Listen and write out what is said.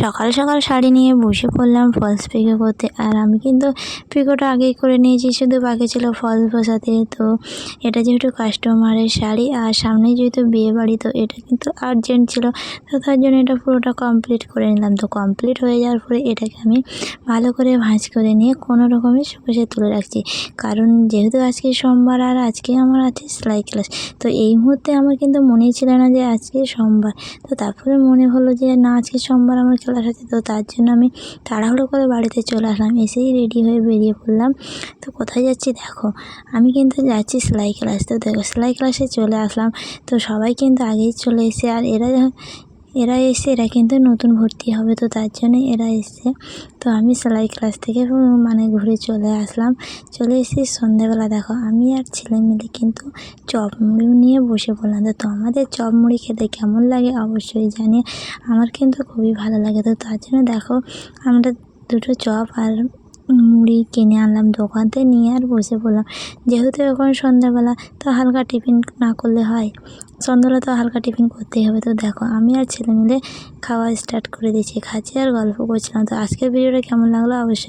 সকাল সকাল শাড়ি নিয়ে বসে পড়লাম ফলস পিকো করতে। আর আমি কিন্তু পিকোটা আগেই করে নিয়েছি, শুধু বাকি ছিল ফলস বসাতে। তো এটা যেহেতু কাস্টমারের শাড়ি, আর সামনে যেহেতু বিয়ে বাড়ি, তো এটা কিন্তু আর্জেন্ট ছিল। তো তার জন্য এটা পুরোটা কমপ্লিট করে নিলাম। তো কমপ্লিট হয়ে যাওয়ার পরে এটাকে আমি ভালো করে ভাঁজ করে নিয়ে কোনো রকমে শুকোতে তুলে রাখছি। কারণ যেহেতু আজকে সোমবার আর আজকে আমার আছে সেলাই ক্লাস তো এই মুহূর্তে আমার কিন্তু মনেই ছিল না যে আজকে সোমবার। তো তারপরে মনে হলো যে না, আজকে সোমবার আমার ক্লাস আসা তো তার জন্য আমি তাড়াহুড়ো করে বাড়িতে চলে আসলাম। এসেই রেডি হয়ে বেরিয়ে পড়লাম। তো কোথায় যাচ্ছি দেখো, আমি কিন্তু যাচ্ছি সেলাই ক্লাস তো দেখো, সেলাই ক্লাসে চলে আসলাম। তো সবাই কিন্তু আগেই চলে এসে আর এরা এরা এসে, এরা কিন্তু নতুন ভর্তি হবে তো তার জন্যই এরা এসছে। তো আমি সেলাই ক্লাস থেকে মানে ঘুরে চলে আসলাম। চলে এসে সন্ধেবেলা দেখো, আমি আর ছেলে মিলে কিন্তু চপ মুড়ি নিয়ে বসে পড়লাম। তো তোমাদের চপ মুড়ি খেতে কেমন লাগে অবশ্যই জানি আমার কিন্তু খুবই ভালো লাগে তো তার জন্য দেখো, আমরা দুটো চপ আর মুড়ি কিনে আনলাম দোকান থেকে নিয়ে আর বসে পড়লাম। যেহেতু এখন সন্ধ্যাবেলা, তো হালকা টিফিন না করলে হয়। সন্ধ্যাবেলা তো হালকা টিফিন করতেই হবে। তো দেখো, আমি আর ছেলে মিলে খাওয়া স্টার্ট করে দিয়েছি। খাচ্ছি আর গল্প করছিলাম। তো আজকের ভিডিওটা কেমন লাগল? অবশ্যই